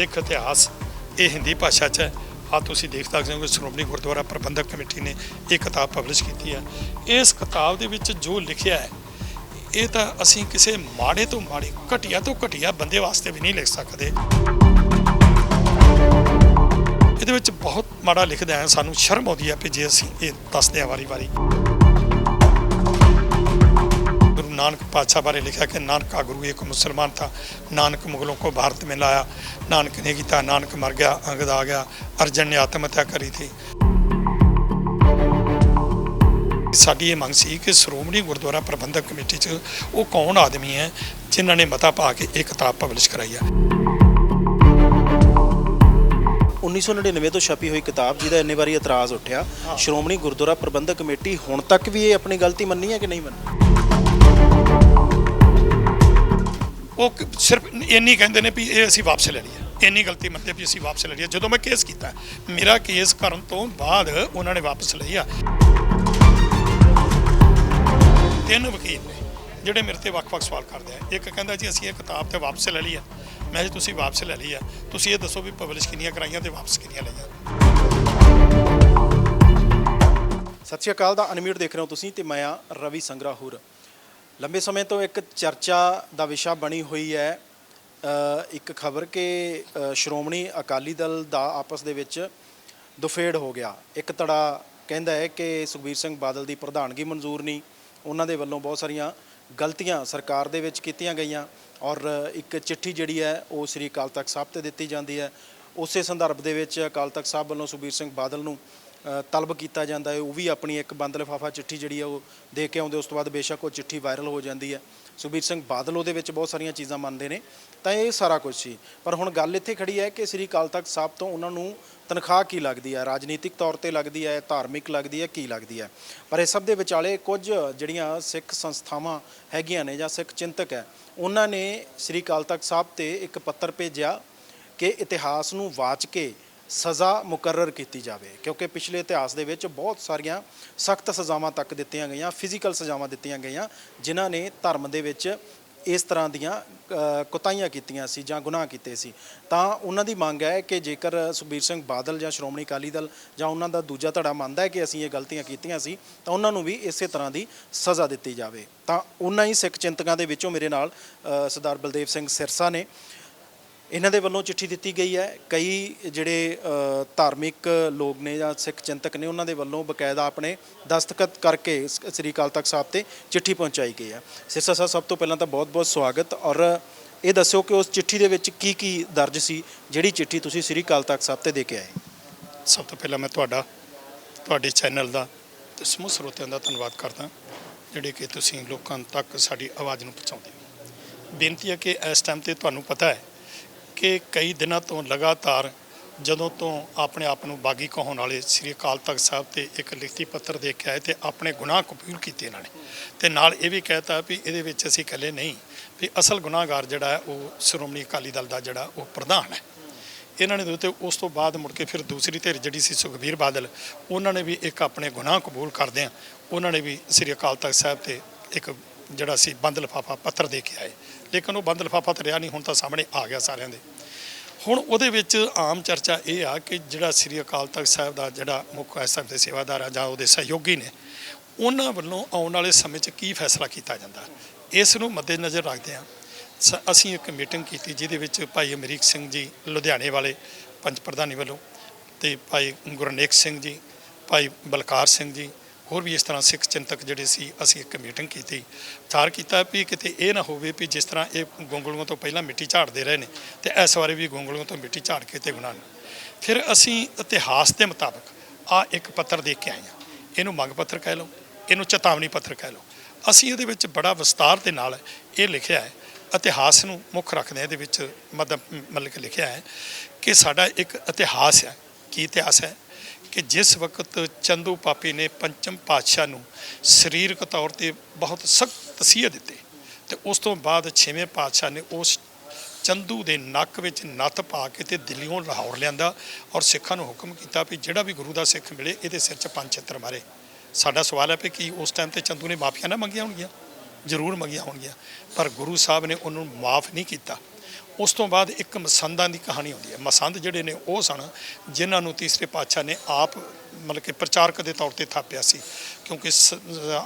ਸਿੱਖ ਇਤਿਹਾਸ ਇਹ ਹਿੰਦੀ ਭਾਸ਼ਾ 'ਚ ਹੈ। ਆ ਤੁਸੀਂ ਦੇਖ ਸਕਦੇ ਹੋ ਕਿ ਸ਼੍ਰੋਮਣੀ ਗੁਰਦੁਆਰਾ ਪ੍ਰਬੰਧਕ ਕਮੇਟੀ ਨੇ ਇਹ ਕਿਤਾਬ ਪਬਲਿਸ਼ ਕੀਤੀ ਹੈ। ਇਸ ਕਿਤਾਬ ਦੇ ਵਿੱਚ ਜੋ ਲਿਖਿਆ ਹੈ, ਇਹ ਤਾਂ ਅਸੀਂ ਕਿਸੇ ਮਾੜੇ ਤੋਂ ਮਾੜੇ, ਘਟੀਆ ਤੋਂ ਘਟੀਆ ਬੰਦੇ ਵਾਸਤੇ ਵੀ ਨਹੀਂ ਲਿਖ ਸਕਦੇ। ਇਹਦੇ ਵਿੱਚ ਬਹੁਤ ਮਾੜਾ ਲਿਖਦਾ ਹੈ, ਸਾਨੂੰ ਸ਼ਰਮ ਆਉਂਦੀ ਹੈ ਕਿ ਜੇ ਅਸੀਂ ਇਹ ਦੱਸਦੇ ਹਾਂ ਵਾਰੀ-ਵਾਰੀ। नानक पातशाह बारे लिखा कि नानक का गुरु एक मुसलमान था नानक मुगलों को भारत में लाया नानक ने गीता नानक मर गया अंगद आ गया अर्जन ने आत्महत्या करी थी ਸਾਡੀ ਇਹ ਮੰਗ ਸੀ ਕਿ ਸ਼੍ਰੋਮਣੀ ਗੁਰਦੁਆਰਾ ਪ੍ਰਬੰਧਕ ਕਮੇਟੀ 'ਚ ਉਹ ਕੌਣ ਆਦਮੀ ਹੈ ਜਿਨ੍ਹਾਂ ਨੇ ਮਤਾ ਪਾ ਕੇ ਇਹ ਕਿਤਾਬ ਪਬਲਿਸ਼ ਕਰਾਈ ਹੈ 1999 ਤੋਂ ਛਪੀ ਹੋਈ ਕਿਤਾਬ ਜਿਹਦਾ ਇੰਨੇ ਵਾਰੀ ਇਤਰਾਜ਼ ਉੱਠਿਆ ਸ਼੍ਰੋਮਣੀ ਗੁਰਦੁਆਰਾ ਪ੍ਰਬੰਧਕ ਕਮੇਟੀ ਹੁਣ ਤੱਕ ਵੀ ਇਹ ਆਪਣੀ ਗਲਤੀ ਮੰਨੀ ਹੈ ਕਿ ਨਹੀਂ ਮੰਨੀ ਉਹ ਸਿਰਫ ਇੰਨੀ ਕਹਿੰਦੇ ਨੇ ਵੀ ਇਹ ਅਸੀਂ ਵਾਪਸ ਲੈ ਲਈਏ। ਇੰਨੀ ਗਲਤੀ ਮੰਨਦੇ ਵੀ ਅਸੀਂ ਵਾਪਸ ਲੈ ਲਈਏ। ਜਦੋਂ ਮੈਂ ਕੇਸ ਕੀਤਾ, ਮੇਰਾ ਕੇਸ ਕਰਨ ਤੋਂ ਬਾਅਦ ਉਹਨਾਂ ਨੇ ਵਾਪਸ ਲਈ ਆ। ਤਿੰਨ ਵਕੀਲ ਨੇ ਜਿਹੜੇ ਮੇਰੇ ਤੇ ਵੱਖ-ਵੱਖ ਸਵਾਲ ਕਰਦੇ ਆ। ਇੱਕ ਕਹਿੰਦਾ ਜੀ, ਅਸੀਂ ਇਹ ਕਿਤਾਬ ਤੇ ਵਾਪਸ ਲੈ ਲਈ ਆ। ਮੈਂ ਜੀ ਤੁਸੀਂ ਵਾਪਸ ਲੈ ਲਈ ਆ। ਤੁਸੀਂ ਇਹ ਦੱਸੋ ਵੀ ਪਬਲਿਸ਼ ਕਿੰਨੀਆਂ ਕਰਾਈਆਂ ਤੇ ਵਾਪਸ ਕਿੰਨੀਆਂ ਲਈਆਂ? ਸਤਿ ਸ਼੍ਰੀ ਅਕਾਲ, ਦਾ ਅਨਮਿਊਟ ਦੇਖ ਰਹੇ ਹੋ ਤੁਸੀਂ ਤੇ ਮੈਂ ਆ ਰਵੀ ਸੰਗਰਾਹੁਰ। ਲੰਬੇ ਸਮੇਂ ਤੋਂ ਇੱਕ ਚਰਚਾ ਦਾ ਵਿਸ਼ਾ ਬਣੀ ਹੋਈ ਹੈ ਇੱਕ ਖਬਰ ਕਿ ਸ਼੍ਰੋਮਣੀ ਅਕਾਲੀ ਦਲ ਦਾ ਆਪਸ ਦੇ ਵਿੱਚ ਦੁਫੇੜ ਹੋ ਗਿਆ। ਇੱਕ ਧੜਾ ਕਹਿੰਦਾ ਹੈ ਕਿ ਸੁਖਬੀਰ ਸਿੰਘ ਬਾਦਲ ਦੀ ਪ੍ਰਧਾਨਗੀ ਮਨਜ਼ੂਰ ਨਹੀਂ। ਉਹਨਾਂ ਦੇ ਵੱਲੋਂ ਬਹੁਤ ਸਾਰੀਆਂ ਗਲਤੀਆਂ ਸਰਕਾਰ ਦੇ ਵਿੱਚ ਕੀਤੀਆਂ ਗਈਆਂ ਔਰ ਇੱਕ ਚਿੱਠੀ ਜਿਹੜੀ ਹੈ, ਉਹ ਸ੍ਰੀ ਅਕਾਲ ਤਖਤ ਸਾਹਿਬ ਤੇ ਦਿੱਤੀ ਜਾਂਦੀ ਹੈ। ਉਸੇ ਸੰਦਰਭ ਦੇ ਵਿੱਚ ਅਕਾਲ ਤਖਤ ਸਾਹਿਬ ਵੱਲੋਂ ਸੁਖਬੀਰ ਸਿੰਘ ਬਾਦਲ ਨੂੰ ਤਲਬ ਕੀਤਾ ਜਾਂਦਾ ਹੈ, ਉਹ ਵੀ ਆਪਣੀ ਇੱਕ ਬੰਦ ਲਿਫਾਫਾ ਚਿੱਠੀ ਜਿਹੜੀ ਆ ਉਹ ਦੇ ਕੇ ਆਉਂਦੇ, ਉਸ ਤੋਂ ਬਾਅਦ ਬੇਸ਼ੱਕ ਉਹ ਚਿੱਠੀ ਵਾਇਰਲ ਹੋ ਜਾਂਦੀ ਹੈ। ਸੁਖਬੀਰ ਸਿੰਘ ਬਾਦਲ ਉਹਦੇ ਵਿੱਚ ਬਹੁਤ ਸਾਰੀਆਂ ਚੀਜ਼ਾਂ ਮੰਨਦੇ ਨੇ, ਤਾਂ ਇਹ ਸਾਰਾ ਕੁਝ ਸੀ। ਪਰ ਹੁਣ ਗੱਲ ਇੱਥੇ ਖੜੀ ਹੈ ਕਿ ਸ੍ਰੀ ਅਕਾਲ ਤਖਤ ਸਾਹਿਬ ਤੋਂ ਉਹਨਾਂ ਨੂੰ ਤਨਖਾਹ ਕੀ ਲੱਗਦੀ ਹੈ? ਰਾਜਨੀਤਿਕ ਤੌਰ ਤੇ ਲੱਗਦੀ ਹੈ, ਧਾਰਮਿਕ ਲੱਗਦੀ ਹੈ, ਕੀ ਲੱਗਦੀ ਹੈ? ਪਰ ਇਹ ਸਭ ਦੇ ਵਿਚਾਲੇ ਕੁਝ ਜਿਹੜੀਆਂ ਸਿੱਖ ਸੰਸਥਾਵਾਂ ਹੈਗੀਆਂ ਨੇ ਜਾਂ ਸਿੱਖ ਚਿੰਤਕ ਹੈ, ਉਹਨਾਂ ਨੇ ਸ੍ਰੀ ਅਕਾਲ ਤਖਤ ਸਾਹਿਬ ਤੇ ਇੱਕ ਪੱਤਰ ਭੇਜਿਆ ਕਿ ਇਤਿਹਾਸ ਨੂੰ ਵਾਚ ਕੇ ਸਜ਼ਾ ਮੁਕਰਰ ਕੀਤੀ ਜਾਵੇ, ਕਿਉਂਕਿ ਪਿਛਲੇ ਇਤਿਹਾਸ ਦੇ ਵਿੱਚ ਬਹੁਤ ਸਾਰੀਆਂ ਸਖਤ ਸਜ਼ਾਵਾਂ ਤੱਕ ਦਿੱਤੀਆਂ ਗਈਆਂ ਫਿਜ਼ੀਕਲ ਸਜ਼ਾਵਾਂ ਦਿੱਤੀਆਂ ਗਈਆਂ, ਜਿਨ੍ਹਾਂ ਨੇ ਧਰਮ ਦੇ ਵਿੱਚ ਇਸ ਤਰ੍ਹਾਂ ਦੀਆਂ ਕੁਤਾਈਆਂ ਕੀਤੀਆਂ ਸੀ ਜਾਂ ਗੁਨਾਹ ਕੀਤੇ ਸੀ। ਤਾਂ ਉਹਨਾਂ ਦੀ ਮੰਗ ਹੈ ਕਿ ਜੇਕਰ ਸੁਖਬੀਰ ਸਿੰਘ ਬਾਦਲ ਜਾਂ ਸ਼੍ਰੋਮਣੀ ਅਕਾਲੀ ਦਲ ਜਾਂ ਉਹਨਾਂ ਦਾ ਦੂਜਾ ਧੜਾ ਮੰਨਦਾ ਹੈ ਕਿ ਅਸੀਂ ਇਹ ਗਲਤੀਆਂ ਕੀਤੀਆਂ ਸੀ, ਤਾਂ ਉਹਨਾਂ ਨੂੰ ਵੀ ਇਸੇ ਤਰ੍ਹਾਂ ਦੀ ਸਜ਼ਾ ਦਿੱਤੀ ਜਾਵੇ। ਤਾਂ ਉਹਨਾਂ ਹੀ ਸਿੱਖ ਚਿੰਤਕਾਂ ਦੇ ਵਿੱਚੋਂ ਮੇਰੇ ਨਾਲ ਸਰਦਾਰ ਬਲਦੇਵ ਸਿੰਘ ਸਿਰਸਾ ਨੇ ਇਹਨਾਂ ਦੇ ਵੱਲੋਂ ਚਿੱਠੀ ਦਿੱਤੀ ਗਈ ਹੈ। ਕਈ ਜਿਹੜੇ ਧਾਰਮਿਕ ਲੋਕ ਨੇ ਜਾਂ ਸਿੱਖ ਚਿੰਤਕ ਨੇ, ਉਹਨਾਂ ਦੇ ਵੱਲੋਂ ਬਕਾਇਦਾ ਆਪਣੇ ਦਸਤਖਤ ਕਰਕੇ ਸ੍ਰੀ ਅਕਾਲ ਤਖਤ ਸਾਹਿਬ ਤੇ ਚਿੱਠੀ ਪਹੁੰਚਾਈ ਗਈ ਹੈ। ਸਿਰਸਾ ਸਾਹਿਬ, ਸਭ ਤੋਂ ਪਹਿਲਾਂ ਤਾਂ ਬਹੁਤ-ਬਹੁਤ ਸਵਾਗਤ। ਔਰ ਇਹ ਦੱਸਿਓ ਕਿ ਉਸ ਚਿੱਠੀ ਦੇ ਵਿੱਚ ਕੀ ਕੀ ਦਰਜ ਸੀ, ਜਿਹੜੀ ਚਿੱਠੀ ਤੁਸੀਂ ਸ੍ਰੀ ਅਕਾਲ ਤਖਤ ਸਾਹਿਬ ਤੇ ਦੇ ਕੇ ਆਏ। ਸਭ ਤੋਂ ਪਹਿਲਾਂ ਮੈਂ ਤੁਹਾਡਾ, ਤੁਹਾਡੇ ਚੈਨਲ ਦਾ ਤੇ ਸਮੂਹ ਸਰੋਤਿਆਂ ਦਾ ਧੰਨਵਾਦ ਕਰਦਾ, ਜਿਹੜੇ ਕਿ ਤੁਸੀਂ ਲੋਕਾਂ ਤੱਕ ਸਾਡੀ ਆਵਾਜ਼ ਨੂੰ ਪਹੁੰਚਾਉਂਦੇ ਹੋ। ਬੇਨਤੀ ਹੈ ਕਿ ਇਸ ਟਾਈਮ ਤੇ ਤੁਹਾਨੂੰ ਪਤਾ ਹੈ ਕਿ ਕਈ ਦਿਨਾਂ ਤੋਂ ਲਗਾਤਾਰ ਜਦੋਂ ਤੋਂ ਆਪਣੇ ਆਪ ਨੂੰ ਬਾਗੀ ਕਹਾਉਣ ਵਾਲੇ ਸ੍ਰੀ ਅਕਾਲ ਤਖਤ ਸਾਹਿਬ ਤੇ ਇੱਕ ਲਿਖਤੀ ਪੱਤਰ ਦੇ ਕੇ ਆਏ ਤੇ ਆਪਣੇ ਗੁਨਾਹ ਕਬੂਲ ਕੀਤੇ ਇਹਨਾਂ ਨੇ। ਤੇ ਨਾਲ ਇਹ ਵੀ ਕਹਿਤਾ ਵੀ ਇਹਦੇ ਵਿੱਚ ਅਸੀਂ ਇਕੱਲੇ ਨਹੀਂ, ਵੀ ਅਸਲ ਗੁਨਾਹਗਾਰ ਜਿਹੜਾ ਹੈ ਉਹ ਸ਼੍ਰੋਮਣੀ ਅਕਾਲੀ ਦਲ ਦਾ ਜਿਹੜਾ ਉਹ ਪ੍ਰਧਾਨ ਹੈ। ਇਹਨਾਂ ਨੇ ਤੇ ਉਸ ਤੋਂ ਬਾਅਦ ਮੁੜ ਕੇ ਫਿਰ ਦੂਸਰੀ ਧਿਰ ਜਿਹੜੀ ਸੀ ਸੁਖਬੀਰ ਬਾਦਲ, ਉਹਨਾਂ ਨੇ ਵੀ ਇੱਕ ਆਪਣੇ ਗੁਨਾਹ ਕਬੂਲ ਕਰਦੇ ਆ। ਉਹਨਾਂ ਨੇ ਵੀ ਸ੍ਰੀ ਅਕਾਲ ਤਖਤ ਸਾਹਿਬ ਤੇ ਇੱਕ ਜਿਹੜਾ ਸੀ ਬੰਦ ਲਿਫਾਫਾ ਪੱਤਰ ਦੇ ਕੇ ਆਏ। ਲੇਕਿਨ ਉਹ ਬੰਦ ਲਿਫਾਫਾ ਤਾਂ ਰਿਹਾ ਨਹੀਂ, ਹੁਣ ਤਾਂ ਸਾਹਮਣੇ ਆ ਗਿਆ ਸਾਰਿਆਂ ਦੇ। ਹੁਣ ਉਹਦੇ ਵਿੱਚ ਆਮ ਚਰਚਾ ਇਹ ਆ ਕਿ ਜਿਹੜਾ ਸ੍ਰੀ ਅਕਾਲ ਤਖਤ ਸਾਹਿਬ ਦਾ ਜਿਹੜਾ ਮੁੱਖ ਇਸ ਸਾਹਿਬ ਦੇ ਸੇਵਾਦਾਰ ਆ ਜਾਂ ਉਹਦੇ ਸਹਿਯੋਗੀ ਨੇ, ਉਹਨਾਂ ਵੱਲੋਂ ਆਉਣ ਵਾਲੇ ਸਮੇਂ 'ਚ ਕੀ ਫੈਸਲਾ ਕੀਤਾ ਜਾਂਦਾ? ਇਸ ਨੂੰ ਮੱਦੇਨਜ਼ਰ ਰੱਖਦੇ ਆ ਸ- ਅਸੀਂ ਇੱਕ ਮੀਟਿੰਗ ਕੀਤੀ ਜਿਹਦੇ ਵਿੱਚ ਭਾਈ ਅਮਰੀਕ ਸਿੰਘ ਜੀ ਲੁਧਿਆਣੇ ਵਾਲੇ ਪੰਚ ਪ੍ਰਧਾਨੀ ਵੱਲੋਂ ਤੇ ਭਾਈ ਗੁਰਨੇਕ ਸਿੰਘ ਜੀ, ਭਾਈ ਬਲਕਾਰ ਸਿੰਘ ਜੀ ਹੋਰ ਵੀ ਇਸ ਤਰ੍ਹਾਂ ਸਿੱਖ ਚਿੰਤਕ ਜਿਹੜੇ ਸੀ, ਅਸੀਂ ਇੱਕ ਮੀਟਿੰਗ ਕੀਤੀ ਵਿਚਾਰ ਕੀਤਾ ਵੀ ਕਿਤੇ ਇਹ ਨਾ ਹੋਵੇ ਵੀ ਜਿਸ ਤਰ੍ਹਾਂ ਇਹ ਗੋਂਗਲੂਆਂ ਤੋਂ ਪਹਿਲਾਂ ਮਿੱਟੀ ਝਾੜਦੇ ਰਹੇ ਨੇ ਤੇ ਇਸ ਵਾਰੀ ਵੀ ਗੋਂਗਲੂਆਂ ਤੋਂ ਮਿੱਟੀ ਝਾੜ ਕੇ ਤੇ ਗੁਨਾਹ ਫਿਰ ਅਸੀਂ ਇਤਿਹਾਸ ਦੇ ਮੁਤਾਬਕ ਆ ਇੱਕ ਪੱਤਰ ਦੇ ਕੇ ਆਏ ਹਾਂ। ਇਹਨੂੰ ਮੰਗ ਪੱਤਰ ਕਹਿ ਲਓ, ਇਹਨੂੰ ਚੇਤਾਵਨੀ ਪੱਤਰ ਕਹਿ ਲਓ। ਅਸੀਂ ਇਹਦੇ ਵਿੱਚ ਬੜਾ ਵਿਸਤਾਰ ਦੇ ਨਾਲ ਇਹ ਲਿਖਿਆ ਹੈ, ਇਤਿਹਾਸ ਨੂੰ ਮੁੱਖ ਰੱਖਦੇ ਇਹਦੇ ਵਿੱਚ ਮਤਲਬ ਮਤਲਬ ਕਿ ਲਿਖਿਆ ਹੈ ਕਿ ਸਾਡਾ ਇੱਕ ਇਤਿਹਾਸ ਹੈ, ਕੀ ਇਤਿਹਾਸ ਹੈ? ਕਿ ਜਿਸ ਵਕਤ ਚੰਦੂ ਪਾਪੀ ਨੇ ਪੰਚਮ ਪਾਤਸ਼ਾਹ ਨੂੰ ਸਰੀਰਕ ਤੌਰ ਤੇ ਬਹੁਤ ਸਖਤ ਤਸੀਹੇ ਦਿੱਤੇ ਤੇ ਉਸ ਤੋਂ ਬਾਅਦ ਛੇਵੇਂ ਪਾਤਸ਼ਾਹ ਨੇ ਉਸ ਚੰਦੂ ਦੇ ਨੱਕ ਵਿੱਚ ਨੱਥ ਪਾ ਕੇ ਤੇ ਦਿੱਲੀੋਂ ਲਾਹੌਰ ਲਿਆਂਦਾ ਔਰ ਸਿੱਖਾਂ ਨੂੰ ਹੁਕਮ ਕੀਤਾ ਵੀ ਜਿਹੜਾ ਵੀ ਗੁਰੂ ਦਾ ਸਿੱਖ ਮਿਲੇ, ਇਹਦੇ ਸਿਰ 'ਚ ਪੰਜ ਛਿੱਤਰ ਮਾਰੇ। ਸਾਡਾ ਸਵਾਲ ਹੈ ਕਿ ਕੀ ਉਸ ਟਾਈਮ ਤੇ ਚੰਦੂ ਨੇ ਮਾਫੀਆਂ ਨਾ ਮੰਗੀਆਂ ਹੋਣਗੀਆਂ? ਜ਼ਰੂਰ ਮੰਗੀਆਂ ਹੋਣਗੀਆਂ। ਪਰ ਗੁਰੂ ਸਾਹਿਬ ਨੇ ਉਹਨੂੰ ਮਾਫ ਨਹੀਂ ਕੀਤਾ। ਉਸ ਤੋਂ ਬਾਅਦ ਇੱਕ ਮਸੰਦਾਂ ਦੀ ਕਹਾਣੀ ਆਉਂਦੀ ਹੈ। ਮਸੰਦ ਜਿਹੜੇ ਨੇ ਉਹ ਸਨ ਜਿਨ੍ਹਾਂ ਨੂੰ ਤੀਸਰੇ ਪਾਤਸ਼ਾਹ ਨੇ ਆਪ ਮਤਲਬ ਕਿ ਪ੍ਰਚਾਰਕ ਦੇ ਤੌਰ ਤੇ ਥਾਪਿਆ ਸੀ। ਕਿਉਂਕਿ ਸ-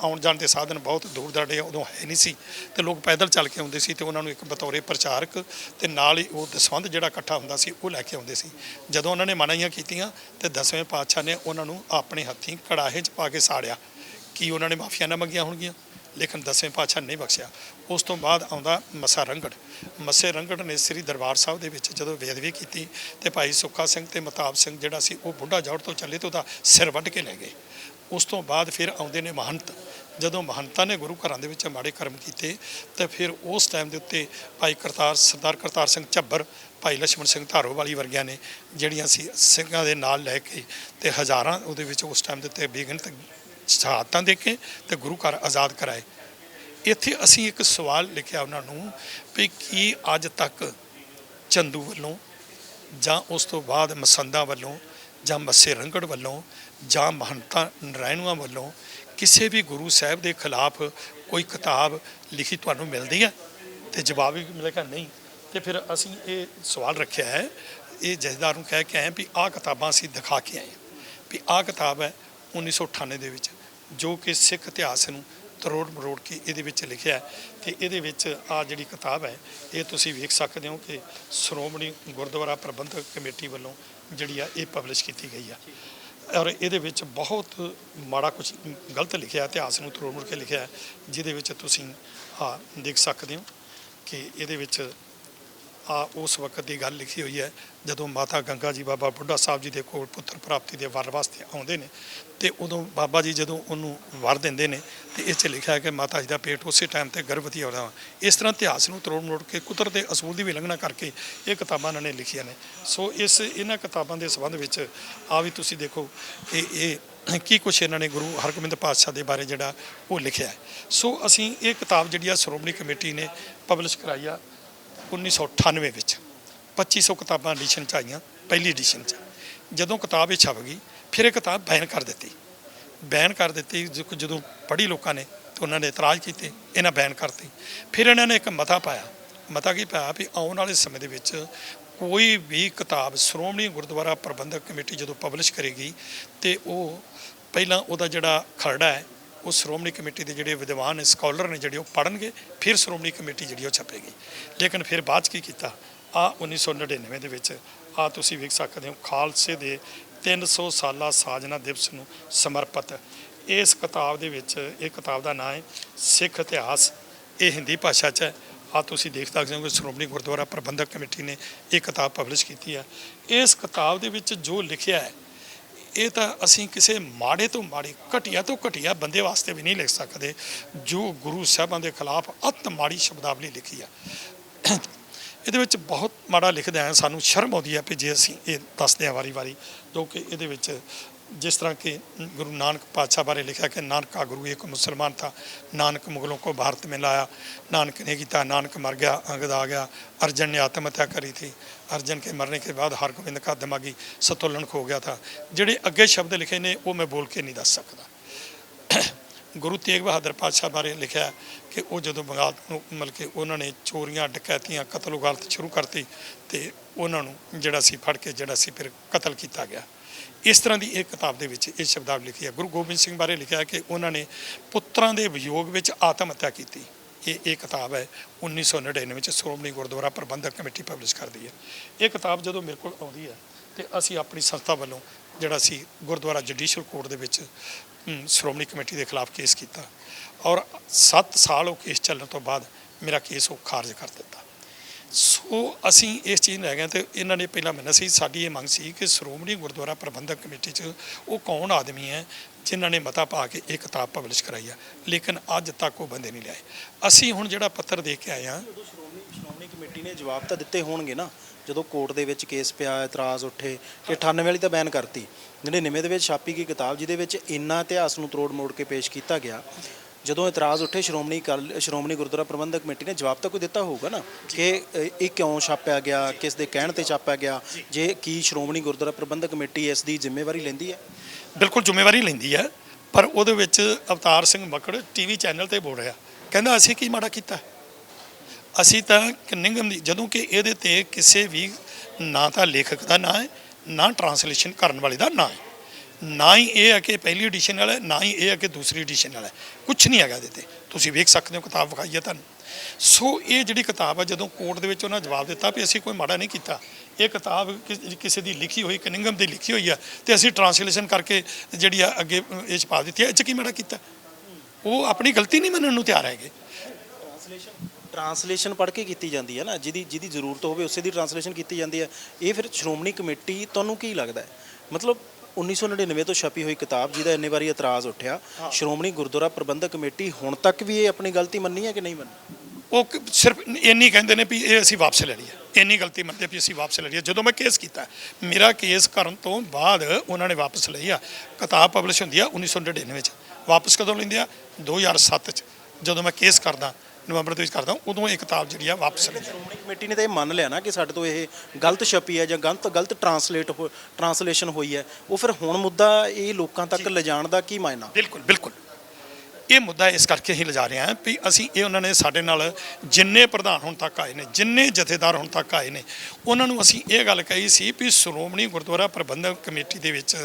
ਆਉਣ ਜਾਣ ਦੇ ਸਾਧਨ ਬਹੁਤ ਦੂਰ ਦਾੜੇ ਉਦੋਂ ਹੈ ਨਹੀਂ ਸੀ। ਤੇ ਲੋਕ ਪੈਦਲ ਚੱਲ ਕੇ ਆਉਂਦੇ ਸੀ ਤੇ ਉਹਨਾਂ ਨੂੰ ਇੱਕ ਬਤੌਰੇ ਪ੍ਰਚਾਰਕ ਤੇ ਨਾਲ ਹੀ ਉਹ ਦਸਵੰਧ ਜਿਹੜਾ ਇਕੱਠਾ ਹੁੰਦਾ ਸੀ, ਉਹ ਲੈ ਕੇ ਆਉਂਦੇ ਸੀ। ਜਦੋਂ ਉਹਨਾਂ ਨੇ ਮਨਾਈਆਂ ਕੀਤੀਆਂ ਤੇ ਦਸਵੇਂ ਪਾਤਸ਼ਾਹ ਨੇ ਉਹਨਾਂ ਨੂੰ ਆਪਣੇ ਹੱਥੀਂ ਕੜਾਹੇ 'ਚ ਪਾ ਕੇ ਸਾੜਿਆ। ਕੀ ਉਹਨਾਂ ਨੇ ਮਾਫੀਆਂ ਨਾ ਮੰਗੀਆਂ ਹੋਣਗੀਆਂ? ਲੇਕਿਨ ਦਸਵੇਂ ਪਾਤਸ਼ਾਹ ਨਹੀਂ ਬਖਸ਼ਿਆ। ਉਸ ਤੋਂ ਬਾਅਦ ਆਉਂਦਾ ਮੱਸਾ ਰੰਗੜ। ਮਸੇ ਰੰਗੜ ਨੇ ਸ੍ਰੀ ਦਰਬਾਰ ਸਾਹਿਬ ਦੇ ਵਿੱਚ ਜਦੋਂ ਵੇਦਵੀ ਕੀਤੀ ਤੇ ਭਾਈ ਸੁੱਖਾ ਸਿੰਘ ਤੇ ਮਤਾਬ ਸਿੰਘ ਜਿਹੜਾ ਸੀ ਉਹ ਬੁੱਢਾ ਜੌੜ ਤੋਂ ਚੱਲੇ ਤੇ ਉਹਦਾ ਸਿਰ ਵੱਢ ਕੇ ਲੈ ਗਏ। ਉਸ ਤੋਂ ਬਾਅਦ ਫਿਰ ਆਉਂਦੇ ਨੇ ਮਹੰਤ। ਜਦੋਂ ਮਹੰਤਾਂ ਨੇ ਗੁਰੂ ਘਰਾਂ ਦੇ ਵਿੱਚ ਮਾੜੇ ਕਰਮ ਕੀਤੇ ਤੇ ਫਿਰ ਉਸ ਟਾਈਮ ਦੇ ਉੱਤੇ ਭਾਈ ਕਰਤਾਰ, ਸਰਦਾਰ ਕਰਤਾਰ ਸਿੰਘ ਝੱਬਰ, ਭਾਈ ਲਛਮਣ ਸਿੰਘ ਧਾਰੋਵਾਲੀ ਵਰਗਿਆਂ ਨੇ ਜਿਹੜੀਆਂ ਸੀ ਸਿੰਘਾਂ ਦੇ ਨਾਲ ਲੈ ਕੇ ਤੇ ਹਜ਼ਾਰਾਂ ਉਹਦੇ ਵਿੱਚ ਉਸ ਟਾਈਮ ਦੇ ਉੱਤੇ ਬੇਗਿਣਤ ਸ਼ਹਾਦਤਾਂ ਦੇ ਕੇ ਤੇ ਗੁਰੂ ਘਰ ਆਜ਼ਾਦ ਕਰਾਏ। ਇੱਥੇ ਅਸੀਂ ਇੱਕ ਸਵਾਲ ਲਿਖਿਆ ਉਹਨਾਂ ਨੂੰ ਵੀ ਕੀ ਅੱਜ ਤੱਕ ਚੰਦੂ ਵੱਲੋਂ ਜਾਂ ਉਸ ਤੋਂ ਬਾਅਦ ਮਸੰਦਾ ਵੱਲੋਂ ਜਾਂ ਮੱਸੇ ਰੰਗੜ ਵੱਲੋਂ ਜਾਂ ਮਹੰਤਾਂ ਨਰਾਇਣੂਆਂ ਵੱਲੋਂ ਕਿਸੇ ਵੀ ਗੁਰੂ ਸਾਹਿਬ ਦੇ ਖਿਲਾਫ ਕੋਈ ਕਿਤਾਬ ਲਿਖੀ ਤੁਹਾਨੂੰ ਮਿਲਦੀ ਹੈ? ਤੇ ਜਵਾਬ ਵੀ ਮਿਲੇਗਾ, ਨਹੀਂ। ਤੇ ਫਿਰ ਅਸੀਂ ਇਹ ਸਵਾਲ ਰੱਖਿਆ ਹੈ, ਇਹ ਜਥੇਦਾਰ ਨੂੰ ਕਹਿ ਕੇ ਆਏ ਵੀ ਆਹ ਕਿਤਾਬਾਂ ਅਸੀਂ ਦਿਖਾ ਕੇ ਆਏ ਵੀ ਆਹ ਕਿਤਾਬ ਹੈ 1998 ਦੇ ਵਿੱਚ, ਜੋ ਕਿ ਸਿੱਖ ਇਤਿਹਾਸ ਨੂੰ ਤਰੋੜ ਮਰੋੜ ਕੇ ਇਹਦੇ ਵਿੱਚ ਲਿਖਿਆ ਹੈ ਤੇ ਇਹਦੇ ਵਿੱਚ ਆ ਜਿਹੜੀ ਕਿਤਾਬ ਹੈ, ਇਹ ਤੁਸੀਂ ਵੇਖ ਸਕਦੇ ਹੋ ਕਿ ਸ਼੍ਰੋਮਣੀ ਗੁਰਦੁਆਰਾ ਪ੍ਰਬੰਧਕ ਕਮੇਟੀ ਵੱਲੋਂ ਜਿਹੜੀ ਆ ਇਹ ਪਬਲਿਸ਼ ਕੀਤੀ ਗਈ ਆ। ਔਰ ਇਹਦੇ ਵਿੱਚ ਬਹੁਤ ਮਾੜਾ ਕੁਝ ਗਲਤ ਲਿਖਿਆ, ਇਤਿਹਾਸ ਨੂੰ ਤਰੋੜ ਮਰੋੜ ਕੇ ਲਿਖਿਆ ਜਿਹਦੇ ਵਿੱਚ ਤੁਸੀਂ ਆ ਦੇਖ ਸਕਦੇ ਹੋ ਕਿ ਇਹਦੇ ਵਿੱਚ ਆ ਉਸ ਵਕਤ ਦੀ ਗੱਲ ਲਿਖੀ ਹੋਈ ਹੈ, ਜਦੋਂ ਮਾਤਾ ਗੰਗਾ ਜੀ ਬਾਬਾ ਬੁੱਢਾ ਸਾਹਿਬ ਜੀ ਦੇ ਕੋਲ ਪੁੱਤਰ ਪ੍ਰਾਪਤੀ ਦੇ ਵਰ ਵਾਸਤੇ ਆਉਂਦੇ ਨੇ ਤੇ ਉਦੋਂ ਬਾਬਾ ਜੀ ਜਦੋਂ ਉਹਨੂੰ ਵਰ ਦਿੰਦੇ ਨੇ ਤੇ ਇਸ 'ਚ ਲਿਖਿਆ ਕਿ ਮਾਤਾ ਜੀ ਦਾ ਪੇਟ ਉਸੇ ਟਾਈਮ ਤੇ ਗਰਭਵਤੀ ਹੋ ਰਿਹਾ ਇਸ ਤਰ੍ਹਾਂ ਇਤਿਹਾਸ ਨੂੰ ਤਰੋੜ ਮੋੜ ਕੇ ਕੁਦਰਤ ਦੇ ਅਸੂਲ ਦੀ ਵੀ ਉਲੰਘਣਾ ਕਰਕੇ ਇਹ ਕਿਤਾਬਾਂ ਇਹਨਾਂ ਨੇ ਲਿਖੀਆਂ ਨੇ। ਸੋ ਇਸ ਇਹਨਾਂ ਕਿਤਾਬਾਂ ਦੇ ਸੰਬੰਧ ਵਿੱਚ ਆ ਵੀ ਤੁਸੀਂ ਦੇਖੋ ਕਿ ਇਹ ਕੀ ਕੁਛ ਇਹਨਾਂ ਨੇ ਗੁਰੂ ਹਰਗੋਬਿੰਦ ਪਾਤਸ਼ਾਹ ਦੇ ਬਾਰੇ ਜਿਹੜਾ ਉਹ ਲਿਖਿਆ ਸੋ ਅਸੀਂ ਇਹ ਕਿਤਾਬ ਜਿਹੜੀ ਆ ਸ਼੍ਰੋਮਣੀ ਕਮੇਟੀ ਨੇ ਪਬਲਿਸ਼ ਕਰਾਈ ਆ। 1998 ਵਿੱਚ 2500 ਕਿਤਾਬਾਂ ਐਡੀਸ਼ਨ ਚ ਆਈਆਂ, ਪਹਿਲੀ ਐਡੀਸ਼ਨ ਚ। ਜਦੋਂ ਕਿਤਾਬ ਇਹ ਛਪ ਗਈ, ਫਿਰ ਇਹ ਕਿਤਾਬ ਬੈਨ ਕਰ ਦਿੱਤੀ। ਬੈਨ ਕਰ ਦਿੱਤੀ ਜਦੋਂ ਪੜ੍ਹੀ ਲੋਕਾਂ ਨੇ, ਤੇ ਉਹਨਾਂ ਨੇ ਇਤਰਾਜ਼ ਕੀਤੇ, ਇਹਨਾਂ ਬੈਨ ਕਰਤੀ। ਫਿਰ ਇਹਨਾਂ ਨੇ ਇੱਕ ਮਤਾ ਪਾਇਆ। ਮਤਾ ਕੀ ਪਾਇਆ ਵੀ ਆਉਣ ਵਾਲੇ ਸਮੇਂ ਦੇ ਵਿੱਚ ਕੋਈ ਵੀ ਕਿਤਾਬ ਸ਼੍ਰੋਮਣੀ ਗੁਰਦੁਆਰਾ ਪ੍ਰਬੰਧਕ ਕਮੇਟੀ ਜਦੋਂ ਪਬਲਿਸ਼ ਕਰੇਗੀ, ਤੇ ਉਹ ਪਹਿਲਾਂ ਉਹਦਾ ਜਿਹੜਾ ਖਰੜਾ ਹੈ ਉਹ ਸ਼੍ਰੋਮਣੀ ਕਮੇਟੀ ਦੇ ਜਿਹੜੇ ਵਿਦਵਾਨ ਨੇ, ਸਕਾਲਰ ਨੇ ਜਿਹੜੇ ਉਹ ਪੜਨਗੇ ਫਿਰ ਸ਼੍ਰੋਮਣੀ ਕਮੇਟੀ ਜਿਹੜੀ ਉਹ ਛਪੇਗੀ। ਲੇਕਿਨ ਫਿਰ ਬਾਅਦ 'ਚ ਕੀ ਕੀਤਾ? ਆ 1999 ਦੇ ਵਿੱਚ ਆ ਤੁਸੀਂ ਵੇਖ ਸਕਦੇ ਹੋ, ਖਾਲਸੇ ਦੇ 300 ਸਾਲਾ ਸਾਜਨਾ ਦਿਵਸ ਨੂੰ ਸਮਰਪਿਤ। ਇਸ ਕਿਤਾਬ ਦੇ ਵਿੱਚ, ਇਹ ਕਿਤਾਬ ਦਾ ਨਾਮ ਹੈ, ਸਿੱਖ ਇਤਿਹਾਸ, ਇਹ ਹਿੰਦੀ ਭਾਸ਼ਾ 'ਚ ਹੈ। ਆ ਤੁਸੀਂ ਦੇਖ ਸਕਦੇ ਹੋ ਕਿ ਸ਼੍ਰੋਮਣੀ ਗੁਰਦੁਆਰਾ ਪ੍ਰਬੰਧਕ ਕਮੇਟੀ ਨੇ ਇਹ ਕਿਤਾਬ ਪਬਲਿਸ਼ ਕੀਤੀ ਹੈ ਇਸ ਕਿਤਾਬ ਦੇ ਵਿੱਚ ਜੋ ਲਿਖਿਆ ਹੈ ਇਹ ਤਾਂ ਅਸੀਂ ਕਿਸੇ ਮਾੜੇ ਤੋਂ ਮਾੜੀ, ਘਟੀਆ ਤੋਂ ਘਟੀਆ ਬੰਦੇ ਵਾਸਤੇ ਵੀ ਨਹੀਂ ਲਿਖ ਸਕਦੇ ਜੋ ਗੁਰੂ ਸਾਹਿਬਾਂ ਦੇ ਖਿਲਾਫ ਅਤ ਮਾੜੀ ਸ਼ਬਦਾਵਲੀ ਲਿਖੀ ਆ। ਇਹਦੇ ਵਿੱਚ ਬਹੁਤ ਮਾੜਾ ਲਿਖਦੇ ਆ, ਸਾਨੂੰ ਸ਼ਰਮ ਆਉਂਦੀ ਹੈ ਕਿ ਜੇ ਅਸੀਂ ਇਹ ਦੱਸਦੇ ਆ ਵਾਰੀ-ਵਾਰੀ, ਜੋ ਕਿ ਇਹਦੇ ਵਿੱਚ ਜਿਸ ਤਰ੍ਹਾਂ ਕਿ ਗੁਰੂ ਨਾਨਕ ਪਾਤਸ਼ਾਹ ਬਾਰੇ ਲਿਖਿਆ ਕਿ ਨਾਨਕਾ ਗੁਰੂ ਇੱਕ ਮੁਸਲਮਾਨ था नानक मुगलों को भारत में लाया नानक ने ਕੀਤਾ नानक मर गया अंगद आ गया अर्जन ने आत्महत्या करी थी अर्जन के मरने के बाद हरगोबिंद का दिमागी संतुलन खो गया था ਜਿਹੜੇ ਅੱਗੇ ਸ਼ਬਦ ਲਿਖੇ ਨੇ ਉਹ ਮੈਂ ਬੋਲ ਕੇ ਨਹੀਂ ਦੱਸ ਸਕਦਾ ਗੁਰੂ ਤੇਗ ਬਹਾਦਰ ਪਾਤਸ਼ਾਹ ਬਾਰੇ ਲਿਖਿਆ ਕਿ ਉਹ ਜਦੋਂ ਬੰਗਾਲ ਨੂੰ ਮਤਲਬ ਕਿ ਉਹਨਾਂ ਨੇ ਚੋਰੀਆਂ ਡਕੈਤੀਆਂ ਕਤਲ ਗਲਤ ਸ਼ੁਰੂ ਕਰਤੀ ਤੇ ਉਹਨਾਂ ਨੂੰ ਜਿਹੜਾ ਸੀ ਫੜ ਕੇ ਜਿਹੜਾ ਸੀ ਫਿਰ ਕਤਲ ਕੀਤਾ ਗਿਆ ਇਸ ਤਰ੍ਹਾਂ ਦੀ ਇਹ ਕਿਤਾਬ ਦੇ ਵਿੱਚ ਇਹ ਸ਼ਬਦਾਵਲੀ ਲਿਖੀ ਹੈ। ਗੁਰੂ ਗੋਬਿੰਦ ਸਿੰਘ ਬਾਰੇ ਲਿਖਿਆ ਕਿ ਉਹਨਾਂ ਨੇ ਪੁੱਤਰਾਂ ਦੇ ਵਿਯੋਗ ਵਿੱਚ ਆਤਮ ਹੱਤਿਆ ਕੀਤੀ। ਇਹ ਇਹ ਕਿਤਾਬ ਹੈ 1999 ਵਿੱਚ ਸ਼੍ਰੋਮਣੀ ਗੁਰਦੁਆਰਾ ਪ੍ਰਬੰਧਕ ਕਮੇਟੀ ਪਬਲਿਸ਼ ਕਰਦੀ ਹੈ। ਇਹ ਕਿਤਾਬ ਜਦੋਂ ਮੇਰੇ ਕੋਲ ਆਉਂਦੀ ਹੈ ਤੇ ਅਸੀਂ ਆਪਣੀ ਸੰਸਥਾ ਵੱਲੋਂ ਜਿਹੜਾ ਸੀ ਗੁਰਦੁਆਰਾ ਜੁਡੀਸ਼ੀਅਲ ਕੋਰਟ ਦੇ ਵਿੱਚ ਸ਼੍ਰੋਮਣੀ ਕਮੇਟੀ ਦੇ ਖਿਲਾਫ ਕੇਸ ਕੀਤਾ ਔਰ 7 ਸਾਲ ਉਹ ਕੇਸ ਚੱਲਣ ਤੋਂ ਬਾਅਦ ਮੇਰਾ ਕੇਸ ਉਹ ਖਾਰਜ ਕਰ ਦਿੱਤਾ। ਸੋ ਅਸੀਂ ਇਸ ਚੀਜ਼ ਨੂੰ ਲੈ ਗਏ ਤੇ ਇਹਨਾਂ ਨੇ ਪਹਿਲਾਂ ਮੰਨਿਆ ਸੀ, ਸਾਡੀ ਇਹ ਮੰਗ ਸੀ ਕਿ ਸ਼੍ਰੋਮਣੀ ਗੁਰਦੁਆਰਾ ਪ੍ਰਬੰਧਕ ਕਮੇਟੀ 'ਚ ਉਹ ਕੌਣ ਆਦਮੀ ਹੈ ਜਿਨ੍ਹਾਂ ਨੇ ਮਤਾ ਪਾ ਕੇ ਇਹ ਕਿਤਾਬ ਪਬਲਿਸ਼ ਕਰਾਈ ਆ, ਲੇਕਿਨ ਅੱਜ ਤੱਕ ਉਹ ਬੰਦੇ ਨਹੀਂ ਲਿਆਏ। ਅਸੀਂ ਹੁਣ ਜਿਹੜਾ ਪੱਤਰ ਦੇ ਕੇ ਆਏ ਆ ਜਦੋਂ ਸ਼੍ਰੋਮਣੀ ਸ਼੍ਰੋਮਣੀ ਕਮੇਟੀ ਨੇ ਜਵਾਬ ਤਾਂ ਦਿੱਤੇ ਹੋਣਗੇ ਨਾ, ਜਦੋਂ ਕੋਰਟ ਦੇ ਵਿੱਚ ਕੇਸ ਪਿਆ, ਇਤਰਾਜ਼ ਉੱਠੇ ਕਿ 98 ਵਾਲੀ ਤਾਂ ਬੈਨ ਕਰਤੀ। 99 ਦੇ ਵਿੱਚ ਛਾਪੀ ਗਈ ਕਿਤਾਬ, ਜਿਹਦੇ ਵਿੱਚ ਇੰਨਾ ਇਤਿਹਾਸ ਨੂੰ ਤਰੋੜ ਮੋੜ ਕੇ ਪੇਸ਼ ਕੀਤਾ ਗਿਆ ਜਦੋਂ ਇਤਰਾਜ਼ ਉੱਠੇ ਸ਼੍ਰੋਮਣੀ ਕਲ- ਸ਼੍ਰੋਮਣੀ ਗੁਰਦੁਆਰਾ ਪ੍ਰਬੰਧਕ ਕਮੇਟੀ ਨੇ ਜਵਾਬ ਤਾਂ ਕੋਈ ਦਿੱਤਾ ਹੋਊਗਾ ਨਾ? ਕਿ ਅ, ਇਹ ਕਿਉਂ ਛਾਪਿਆ ਗਿਆ? ਕਿਸ ਦੇ ਕਹਿਣ ਤੇ ਛਾਪਿਆ ਗਿਆ? ਜੇ। ਕੀ ਸ਼੍ਰੋਮਣੀ ਗੁਰਦੁਆਰਾ ਪ੍ਰਬੰਧਕ ਕਮੇਟੀ ਇਸ ਦੀ ਜ਼ਿੰਮੇਵਾਰੀ ਲੈਂਦੀ ਹੈ? ਬਿਲਕੁਲ ਜ਼ਿੰਮੇਵਾਰੀ ਲੈਂਦੀ ਹੈ ਪਰ ਉਹਦੇ ਵਿੱਚ ਅਵਤਾਰ ਸਿੰਘ ਮੱਕੜ ਟੀਵੀ ਚੈਨਲ ਤੇ ਬੋਲ ਰਿਹਾ। ਕਹਿੰਦਾ ਅਸੀਂ ਕੀ ਮਾੜਾ ਕੀਤਾ? ਅਸੀਂ ਤਾਂ ਨਿਗਮ ਦੀ ਜਦੋਂ ਕਿ ਇਹਦੇ ਤੇ ਕਿਸੇ ਵੀ ਨਾ ਤਾਂ ਲੇਖਕ ਦਾ ਨਾਂ ਹੈ ਨਾ ਟਰਾਂਸਲੇਸ਼ਨ ਕਰਨ ਵਾਲੇ ਦਾ ਨਾਂ ਹੈ। ਨਾ ਹੀ ਇਹ ਹੈ ਕਿ ਪਹਿਲੀ ਐਡੀਸ਼ਨ ਵਾਲਾ ਹੈ, ਨਾ ਹੀ ਇਹ ਹੈ ਕਿ ਦੂਸਰੀ ਐਡੀਸ਼ਨ ਵਾਲਾ। ਹੈ। ਕੁਝ ਨਹੀਂ ਹੈਗਾ ਇਹਦੇ ਤੇ। ਤੁਸੀਂ ਵੇਖ ਸਕਦੇ ਹੋ ਕਿਤਾਬ ਵਿਖਾਈ ਹੈ ਤੁਹਾਨੂੰ। ਸੋ ਇਹ ਜਿਹੜੀ ਕਿਤਾਬ ਆ ਜਦੋਂ ਕੋਰਟ ਦੇ ਵਿੱਚ ਉਹਨਾਂ ਜਵਾਬ ਦਿੱਤਾ ਵੀ ਅਸੀਂ ਕੋਈ ਮਾੜਾ ਨਹੀਂ ਕੀਤਾ ਇਹ ਕਿਤਾਬ ਕਿਸ- ਕਿਸੇ ਦੀ ਲਿਖੀ ਹੋਈ ਕਨਿੰਗਮ ਦੀ ਲਿਖੀ ਹੋਈ ਆ ਤੇ ਅਸੀਂ ਟਰਾਂਸਲੇਸ਼ਨ ਕਰਕੇ ਜਿਹੜੀ ਆ ਅੱਗੇ ਇਹ 'ਚ ਪਾ ਦਿੱਤੀ ਹੈ ਇਹ 'ਚ ਕੀ ਮਾੜਾ ਕੀਤਾ? ਉਹ ਆਪਣੀ ਗਲਤੀ ਨਹੀਂ ਮੰਨਣ ਨੂੰ ਤਿਆਰ ਹੈਗੇ। ਟਰਾਂਸਲੇਸ਼ਨ ਪੜ੍ਹ ਕੇ ਕੀਤੀ ਜਾਂਦੀ ਹੈ ਨਾ। ਜਿਹਦੀ ਜਿਹਦੀ ਜ਼ਰੂਰਤ ਹੋਵੇ ਉਸੇ ਦੀ ਟਰਾਂਸਲੇਸ਼ਨ ਕੀਤੀ ਜਾਂਦੀ ਹੈ ਇਹ ਫਿਰ ਸ਼੍ਰੋਮਣੀ ਕਮੇਟੀ ਤੁਹਾਨੂੰ ਕੀ ਲੱਗਦਾ ਹੈ? ਮਤਲਬ 1999 ਤੋਂ ਛਪੀ ਹੋਈ ਕਿਤਾਬ ਜਿਹਦਾ ਇੰਨੇ ਵਾਰੀ ਇਤਰਾਜ਼ ਉੱਠਿਆ ਸ਼੍ਰੋਮਣੀ ਗੁਰਦੁਆਰਾ ਪ੍ਰਬੰਧਕ ਕਮੇਟੀ ਹੁਣ ਤੱਕ ਵੀ ਇਹ ਆਪਣੀ ਗਲਤੀ ਮੰਨੀ ਹੈ ਕਿ ਨਹੀਂ ਮੰਨੀ? ਉਹ ਸਿਰਫ ਇੰਨੀ ਕਹਿੰਦੇ ਨੇ ਵੀ ਇਹ ਅਸੀਂ ਵਾਪਸ ਲੈ ਲਈ ਹੈ ਇੰਨੀ ਗਲਤੀ ਮੰਨਦੇ ਵੀ ਅਸੀਂ ਵਾਪਸ ਲੈ ਲਈ ਹੈ ਜਦੋਂ ਮੈਂ ਕੇਸ ਕੀਤਾ ਮੇਰਾ ਕੇਸ ਕਰਨ ਤੋਂ ਬਾਅਦ ਉਹਨਾਂ ਨੇ ਵਾਪਸ ਲਈ ਆ। ਕਿਤਾਬ ਪਬਲਿਸ਼ ਹੁੰਦੀ ਆ 1999 ਚ। ਵਾਪਸ ਕਦੋਂ ਲੈਂਦੇ ਆ? 2007 ਚ। ਜਦੋਂ ਮੈਂ ਕੇਸ ਕਰਦਾ ਨਵੰਬਰ ਦੇ ਵਿੱਚ ਕਰਦਾ ਉਦੋਂ ਇਹ ਕਿਤਾਬ ਜਿਹੜੀ ਆ ਵਾਪਸ ਲੈਂਦੇ ਸ਼੍ਰੋਮਣੀ ਕਮੇਟੀ ਨੇ ਤਾਂ ਇਹ ਮੰਨ ਲਿਆ ਨਾ ਕਿ ਸਾਡੇ ਤੋਂ ਇਹ ਗਲਤ ਛਪੀ ਹੈ ਜਾਂ ਗਲਤ ਗਲਤ ਟਰਾਂਸਲੇਟ ਟਰਾਂਸਲੇਸ਼ਨ ਹੋਈ ਹੈ। ਉਹ ਫਿਰ ਹੁਣ ਮੁੱਦਾ ਇਹ ਲੋਕਾਂ ਤੱਕ ਲਿਜਾਣ ਦਾ ਕੀ ਮਾਇਨਾ? ਬਿਲਕੁਲ ਬਿਲਕੁਲ। ਇਹ ਮੁੱਦਾ ਇਸ ਕਰਕੇ ਹੀ ਲਿਜਾ ਰਹੇ ਹਾਂ ਵੀ ਅਸੀਂ ਇਹ ਉਹਨਾਂ ਨੇ ਸਾਡੇ ਨਾਲ ਜਿੰਨੇ ਪ੍ਰਧਾਨ ਹੁਣ ਤੱਕ ਆਏ ਨੇ ਜਿੰਨੇ ਜਥੇਦਾਰ ਹੁਣ ਤੱਕ ਆਏ ਨੇ ਉਹਨਾਂ ਨੂੰ ਅਸੀਂ ਇਹ ਗੱਲ ਕਹੀ ਸੀ ਵੀ ਸ਼੍ਰੋਮਣੀ ਗੁਰਦੁਆਰਾ ਪ੍ਰਬੰਧਕ ਕਮੇਟੀ ਦੇ ਵਿੱਚ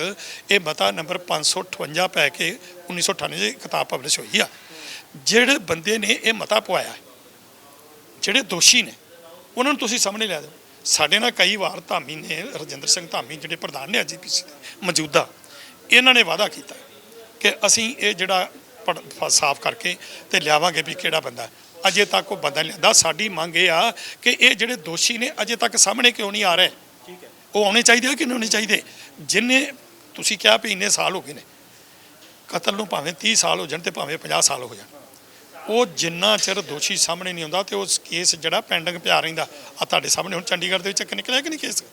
ਇਹ ਮਤਾ ਨੰਬਰ 558 ਪੈ ਕੇ 1998 ਦੀ ਕਿਤਾਬ ਪਬਲਿਸ਼ ਹੋਈ ਆ। ਜਿਹੜੇ ਬੰਦੇ ਨੇ ਇਹ ਮਤਾ ਪਵਾਇਆ ਜਿਹੜੇ ਦੋਸ਼ੀ ਨੇ ਉਹਨਾਂ ਨੂੰ ਤੁਸੀਂ ਸਾਹਮਣੇ ਲਿਆ ਦਿਓ ਸਾਡੇ ਨਾਲ ਕਈ ਵਾਰ ਧਾਮੀ ਨੇ ਰਜਿੰਦਰ ਸਿੰਘ ਧਾਮੀ ਜਿਹੜੇ ਪ੍ਰਧਾਨ ਨੇ ਜੀਪੀਸੀ ਦੇ ਮੌਜੂਦਾ ਇਹਨਾਂ ਨੇ ਵਾਅਦਾ ਕੀਤਾ ਕਿ ਅਸੀਂ ਇਹ ਜਿਹੜਾ ਸਾਫ਼ ਕਰਕੇ ਤੇ ਲਿਆਵਾਂਗੇ ਵੀ ਕਿਹੜਾ ਬੰਦਾ। ਅਜੇ ਤੱਕ ਉਹ ਬੰਦਾ ਨਹੀਂ ਲਿਆਂਦਾ। ਸਾਡੀ ਮੰਗ ਇਹ ਆ ਕਿ ਇਹ ਜਿਹੜੇ ਦੋਸ਼ੀ ਨੇ ਅਜੇ ਤੱਕ ਸਾਹਮਣੇ ਕਿਉਂ ਨਹੀਂ ਆ ਰਹੇ? ਠੀਕ ਹੈ। ਉਹ ਆਉਣੇ ਚਾਹੀਦੇ ਆ ਕਿ ਨਹੀਂ ਆਉਣੇ ਚਾਹੀਦੇ? ਜਿੰਨੇ ਤੁਸੀਂ ਕਿਹਾ ਵੀ ਇੰਨੇ ਸਾਲ ਹੋ ਗਏ ਨੇ ਕਤਲ ਨੂੰ ਭਾਵੇਂ 30 ਸਾਲ ਹੋ ਜਾਣ ਤੇ ਭਾਵੇਂ 50 ਸਾਲ ਹੋ ਜਾਣ। ਉਹ ਜਿੰਨਾ ਚਿਰ ਦੋਸ਼ੀ ਸਾਹਮਣੇ ਨਹੀਂ ਆਉਂਦਾ ਤੇ ਉਸ ਕੇਸ ਜਿਹੜਾ ਪੈਂਡਿੰਗ ਪਿਆ ਰਹਿੰਦਾ ਆ ਤੁਹਾਡੇ ਸਾਹਮਣੇ ਹੁਣ ਚੰਡੀਗੜ੍ਹ ਦੇ ਵਿੱਚ ਇੱਕ ਨਿਕਲਿਆ ਕਿ ਨਹੀਂ ਕੇਸ?